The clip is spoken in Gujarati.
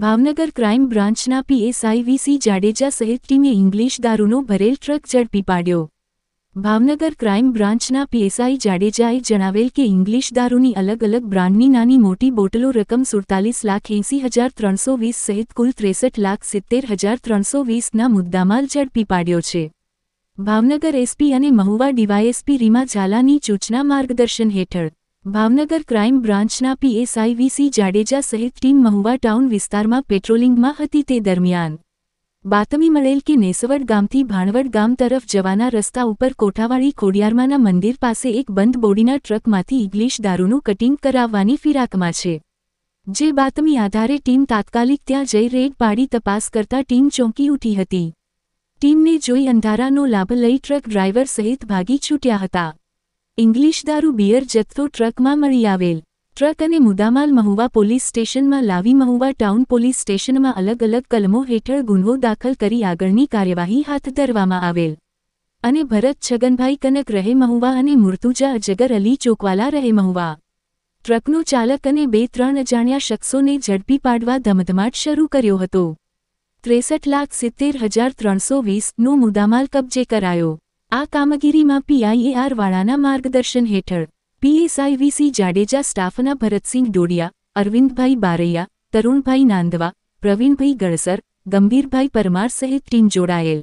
ભાવનગર ક્રાઇમ બ્રાન્ચના પીએસઆઈ વીસી જાડેજા સહિત ટીમે ઇંગ્લિશ દારૂનો ભરેલ ટ્રક ઝડપી પાડ્યો. ભાવનગર ક્રાઇમ બ્રાન્ચના પીએસઆઈ જાડેજાએ જણાવેલ કે ઇંગ્લિશ દારૂની અલગ અલગ બ્રાન્ડની નાની મોટી બોટલો રકમ સુડતાલીસ લાખ એંસી હજાર ત્રણસો વીસ સહિત કુલ ત્રેસઠ લાખ સિત્તેર હજાર ત્રણસો વીસના મુદ્દામાલ ઝડપી પાડ્યો છે. ભાવનગર એસપી અને મહુવા ડીવાયએસપી રીમા ઝાલાની સૂચના માર્ગદર્શન હેઠળ ભાવનગર ક્રાઇમ બ્રાન્ચના પીએસઆઈ વીસી જાડેજા સહિત ટીમ મહુવા ટાઉન વિસ્તારમાં પેટ્રોલિંગમાં હતી તે દરમિયાન. બાતમી મળેલ કે નેસવડ ગામથી ભાણવડ ગામ તરફ જવાના રસ્તા ઉપર કોઠાવાળી ખોડિયારમાના મંદિર પાસે એક બંધ બોડીના ટ્રકમાંથી ઇંગ્લિશ દારૂનું કટિંગ કરાવવાની ફિરાકમાં છે. જે બાતમી આધારે ટીમ તાત્કાલિક ત્યાં જઈ રેડ પાડી તપાસ કરતા ટીમ ચોંકી ઉઠી હતી. ટીમને જોઈ અંધારાનો લાભ લઈ ટ્રક ડ્રાઈવર સહિત ભાગી છૂટ્યા હતા. ઇંગ્લિશ દારૂ બિયર જથ્થો ટ્રકમાં મળી આવેલ. ટ્રક અને મુદામાલ મહુવા પોલીસ સ્ટેશનમાં લાવી મહુવા ટાઉન પોલીસ સ્ટેશનમાં અલગ અલગ કલમો હેઠળ ગુન્હો દાખલ કરી આગળની કાર્યવાહી હાથ ધરવામાં આવેલ. અને ભરત છગનભાઈ કનક રહે મહુવા અને મુર્તુજા અજગર અલી ચોકવાલા રહે મહુવા. ટ્રકનો ચાલક અને બે ત્રણ અજાણ્યા શખ્સોને ઝડપી પાડવા ધમધમાટ શરૂ કર્યો હતો. ત્રેસઠ લાખ સિત્તેર હજાર ત્રણસો વીસનો મુદ્દામાલ કબજે કરાયો. આ કામગીરીમાં પીઆઈએઆર વાળાના માર્ગદર્શન હેઠળ પીએસઆઈ વીસી જાડેજા સ્ટાફના ભરતસિંહ ડોડિયા, અરવિંદભાઈ બારૈયા, તરુણભાઈ નાંદવા, પ્રવીણભાઈ ગળસર, ગંભીરભાઈ પરમાર સહિત ટીમ જોડાયેલ.